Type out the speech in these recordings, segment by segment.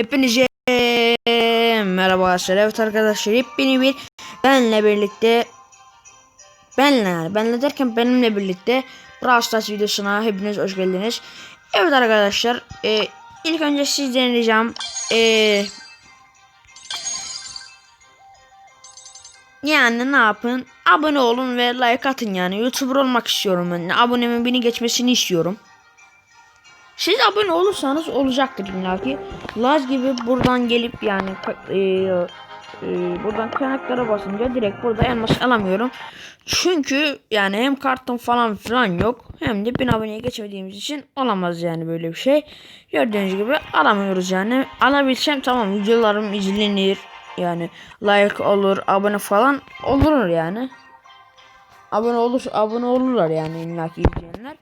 Hepinize merhaba arkadaşlar. Evet arkadaşlar yepyeni bir benle birlikte benle benle derken benimle birlikte Brawl Stars videosuna hepiniz hoş geldiniz. Evet arkadaşlar e, ilk önce sizden ricam e, yani ne yapın abone olun ve like atın yani youtuber olmak istiyorum ben abonemin beni geçmesini istiyorum. Siz abone olursanız olacaktır illaki. Laz gibi buradan gelip yani e, e, buradan kaynaklara basınca direkt burada elmas alamıyorum. Çünkü yani hem kartım falan filan yok hem de 1000 aboneye geçmediğimiz için olamaz yani böyle bir şey. Gördüğünüz gibi alamıyoruz yani. Alabilsem tamam videolarım izlenir yani like olur abone falan olur yani. Abone olur abone olurlar yani illaki izleyenler.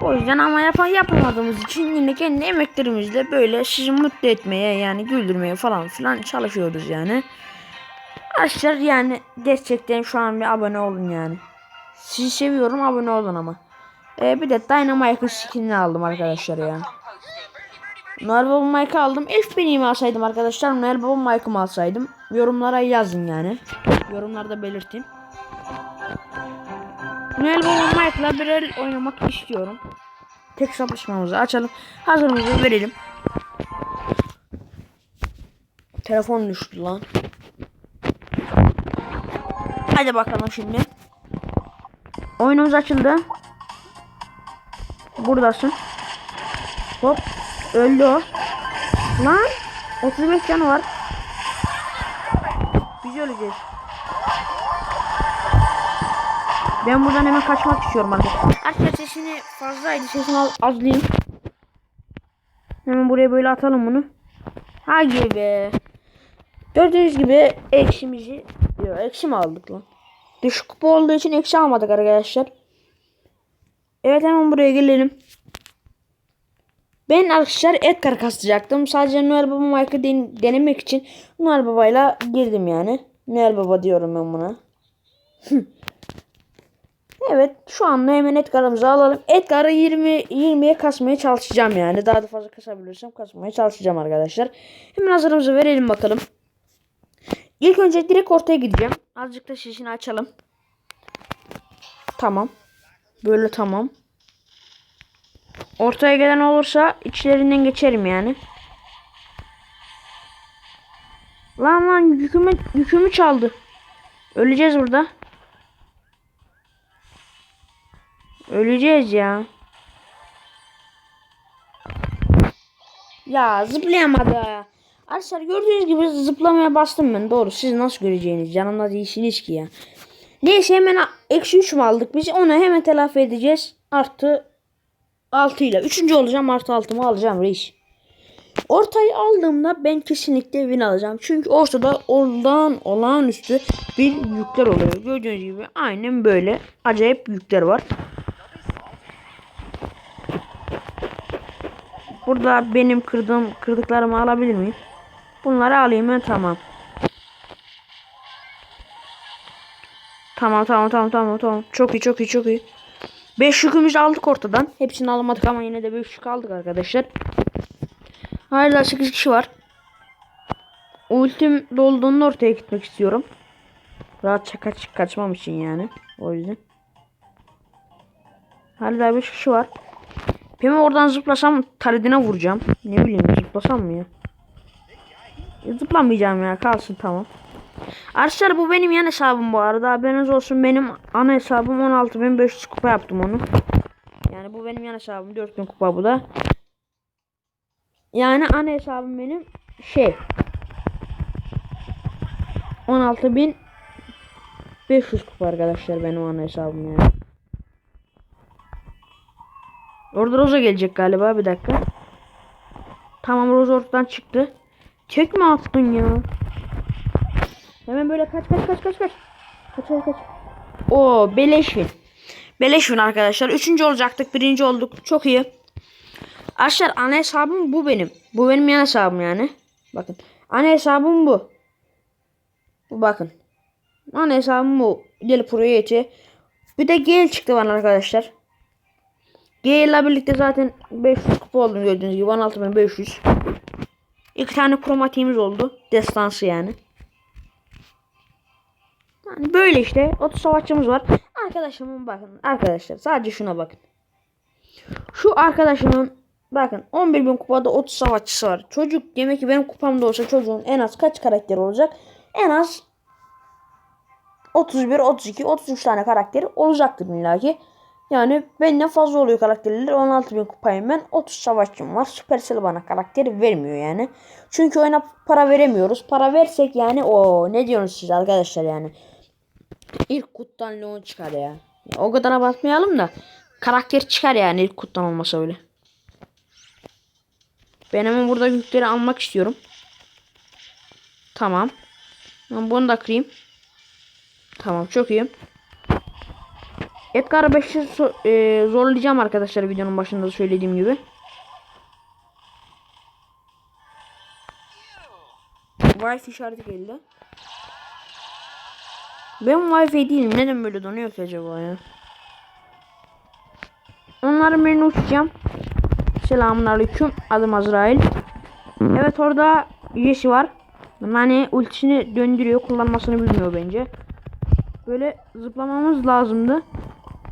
O yüzden ama yapan yapamadığımız için yine kendi emeklerimizle böyle sizi mutlu etmeye yani güldürmeye falan filan çalışıyoruz yani. Arkadaşlar yani gerçekten şu an bir abone olun yani. Sizi seviyorum abone olun ama. Ee, bir de Dynamite'ın skinini aldım arkadaşlar ya. Noel Baba aldım. Elf benim alsaydım arkadaşlar. Noel Baba Mike'ımı alsaydım. Yorumlara yazın yani. Yorumlarda belirtin. Noel Baba Mike'la bir el oynamak istiyorum. Tek sapışmamızı açalım. Hazırımızı verelim. Telefon düştü lan. Hadi bakalım şimdi. Oyunumuz açıldı. Buradasın. Hop. Öldü o. Lan. 35 canı var. Biz öleceğiz. Ben buradan hemen kaçmak istiyorum arkadaşlar. Arkadaşlar sesini fazlaydı. Sesini az azlayayım. Hemen buraya böyle atalım bunu. Hadi be. Gördüğünüz gibi eksimizi Yok eksi mi aldık lan? Düşük kupa olduğu için eksi almadık arkadaşlar. Evet hemen buraya gelelim. Ben arkadaşlar Edgar kasacaktım. Sadece Noel Baba Mike'ı den denemek için Noel Baba'yla girdim yani. Noel Baba diyorum ben buna. Evet şu anda hemen Edgar'ımızı alalım. Edgar'ı 20 20'ye kasmaya çalışacağım yani. Daha da fazla kasabilirsem kasmaya çalışacağım arkadaşlar. Hemen hazırımızı verelim bakalım. İlk önce direkt ortaya gideceğim. Azıcık da şişini açalım. Tamam. Böyle tamam. Ortaya gelen olursa içlerinden geçerim yani. Lan lan yükümü, yükümü çaldı. Öleceğiz burada. Öleceğiz ya. Ya zıplayamadı. Arkadaşlar gördüğünüz gibi zıplamaya bastım ben. Doğru siz nasıl göreceğiniz canımda değilsiniz ki ya. Neyse hemen eksi 3 mü aldık biz onu hemen telafi edeceğiz. Artı 6 ile. Üçüncü olacağım artı 6'mı alacağım reis. Ortayı aldığımda ben kesinlikle win alacağım. Çünkü ortada ondan olağanüstü bir yükler oluyor. Gördüğünüz gibi aynen böyle acayip yükler var. Burada benim kırdığım kırdıklarımı alabilir miyim? Bunları alayım ben tamam. Tamam tamam tamam tamam tamam. Çok iyi çok iyi çok iyi. 5 yükümüzü aldık ortadan. Hepsini alamadık ama yine de 5 yük aldık arkadaşlar. Hala 8 kişi var. Ultim dolduğunda ortaya gitmek istiyorum. Rahatça kaç kaçmam için yani. O yüzden. Hala 5 kişi var. Ben oradan zıplasam taridine vuracağım. Ne bileyim zıplasam mı ya? E, zıplamayacağım ya kalsın tamam. Arkadaşlar bu benim yan hesabım bu arada. Haberiniz olsun benim ana hesabım 16.500 kupa yaptım onu. Yani bu benim yan hesabım 4000 kupa bu da. Yani ana hesabım benim şey 16.500 kupa arkadaşlar benim ana hesabım yani. Orada Roza gelecek galiba bir dakika. Tamam Roza ortadan çıktı. Tek mi attın ya? Hemen böyle kaç kaç kaç kaç kaç. Kaç kaç kaç. Oo beleşvin. Beleşvin arkadaşlar. Üçüncü olacaktık. Birinci olduk. Çok iyi. Arkadaşlar ana hesabım bu benim. Bu benim yan hesabım yani. Bakın. Ana hesabım bu. Bu bakın. Ana hesabım bu. Deli Proyeti. Bir de gel çıktı bana arkadaşlar. G ile birlikte zaten 500 kupa oldum gördüğünüz gibi 16500. İki tane kromatiğimiz oldu. Destansı yani. Yani böyle işte 30 savaşçımız var. Arkadaşımın bakın arkadaşlar sadece şuna bakın. Şu arkadaşımın bakın 11 bin kupada 30 savaşçısı var. Çocuk demek ki benim kupamda olsa çocuğun en az kaç karakteri olacak? En az 31, 32, 33 tane karakteri olacaktır illaki. Yani benden fazla oluyor karakterler. 16 bin kupayım ben. 30 savaşçım var. Supercell bana karakteri vermiyor yani. Çünkü oyuna para veremiyoruz. Para versek yani o ne diyorsunuz siz arkadaşlar yani. İlk kuttan Leon çıkar ya. O kadar abartmayalım da. Karakter çıkar yani ilk kuttan olmasa öyle. Ben hemen burada yükleri almak istiyorum. Tamam. Ben bunu da kırayım. Tamam çok iyi. Edgar 5'i so- e, zorlayacağım arkadaşlar videonun başında da söylediğim gibi. Wi-Fi işareti geldi. Ben Wi-Fi değilim. Neden böyle donuyor ki acaba ya? Onların birini uçacağım. Selamünaleyküm. Adım Azrail. Evet orada Jesse var. Yani ultisini döndürüyor. Kullanmasını bilmiyor bence. Böyle zıplamamız lazımdı.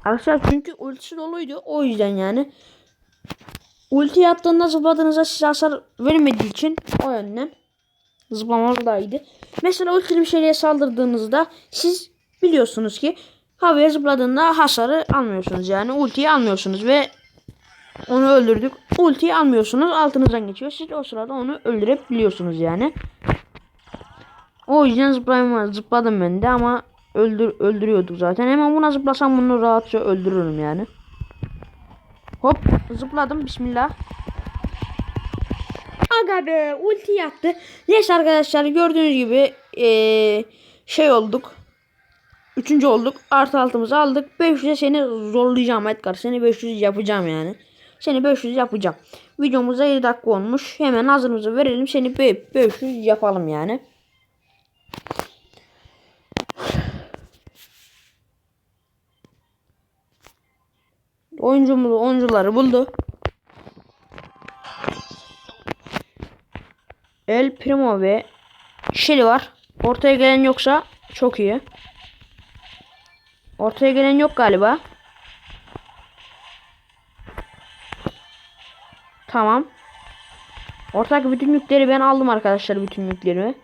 Arkadaşlar çünkü ultisi doluydu. O yüzden yani. Ulti attığında zıpladığınızda size hasar vermediği için o yönden zıplamamız daha iyiydi. Mesela ultili bir şeye saldırdığınızda siz biliyorsunuz ki havaya zıpladığında hasarı almıyorsunuz. Yani ultiyi almıyorsunuz ve onu öldürdük. Ultiyi almıyorsunuz. Altınızdan geçiyor. Siz o sırada onu öldürebiliyorsunuz yani. O yüzden zıplayamaz. Zıpladım ben de ama öldür öldürüyorduk zaten. Hemen buna zıplasam bunu rahatça öldürürüm yani. Hop zıpladım bismillah. Aga be ulti yattı. Neyse arkadaşlar gördüğünüz gibi eee, şey olduk. Üçüncü olduk. Artı altımızı aldık. 500'e seni zorlayacağım Edgar. Seni 500 yapacağım yani. Seni 500 yapacağım. Videomuzda 7 dakika olmuş. Hemen hazırımızı verelim. Seni be- 500 yapalım yani. Oyuncumuzu oyuncuları buldu. El Primo ve Shelly var. Ortaya gelen yoksa çok iyi. Ortaya gelen yok galiba. Tamam. Ortak bütün yükleri ben aldım arkadaşlar bütün yüklerimi.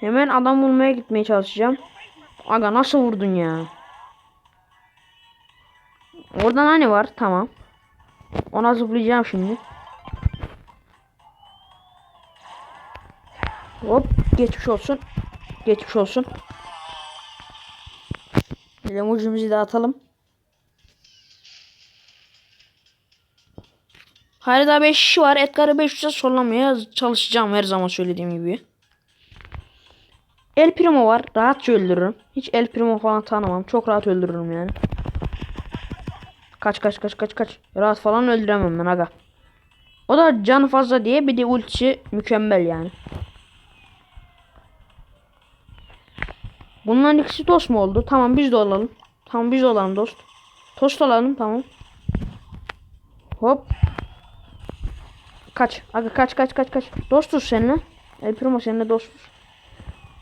Hemen adam bulmaya gitmeye çalışacağım. Aga nasıl vurdun ya? Oradan hani var? Tamam. Ona zıplayacağım şimdi. Hop geçmiş olsun. Geçmiş olsun. Emojimizi de atalım. Daha 5 kişi var. Edgar'ı 500'e sorlamaya çalışacağım her zaman söylediğim gibi. El Primo var. Rahatça öldürürüm. Hiç El Primo falan tanımam. Çok rahat öldürürüm yani. Kaç kaç kaç kaç kaç. Rahat falan öldüremem ben aga. O da canı fazla diye bir de ultisi mükemmel yani. Bunların ikisi dost mu oldu? Tamam biz de olalım. Tamam biz de olalım dost. Tost olalım tamam. Hop. Kaç. Aga kaç kaç kaç kaç. Dostuz seninle. El Primo seninle dostuz.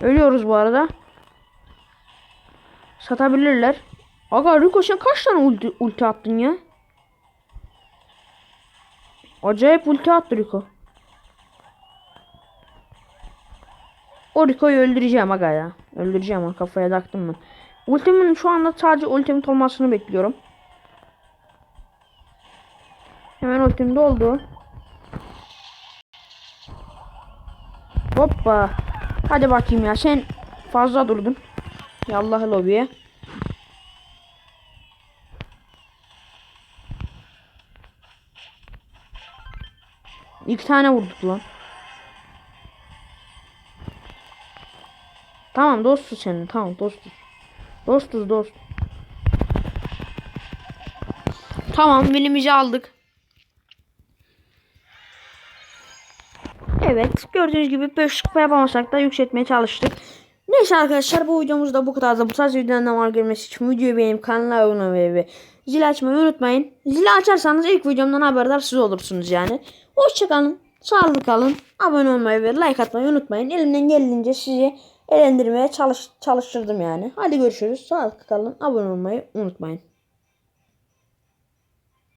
Ölüyoruz bu arada. Satabilirler. Aga sen kaç tane ulti, ulti attın ya? Acayip ulti attı Rico. O Rico'yu öldüreceğim aga ya. Öldüreceğim onu kafaya taktım ben. Ultimin şu anda sadece ultimit olmasını bekliyorum. Hemen ultim doldu. Hoppa. Hadi bakayım ya sen fazla durdun. Yallah lobiye. İki tane vurduk lan. Tamam dostuz senin. Tamam dostuz. Dostuz dost. Tamam winimizi aldık. Evet gördüğünüz gibi 5 kupa yapamasak da yükseltmeye çalıştık. Neyse arkadaşlar bu videomuz da bu kadar da bu tarz videolardan var gelmesi için videoyu beğenip kanala abone olmayı ve Zil açmayı unutmayın. Zili açarsanız ilk videomdan haberdar siz olursunuz yani. Hoşçakalın. Sağlıklı kalın. Abone olmayı ve like atmayı unutmayın. Elimden geldiğince sizi eğlendirmeye çalış çalıştırdım yani. Hadi görüşürüz. Sağlıklı kalın. Abone olmayı unutmayın.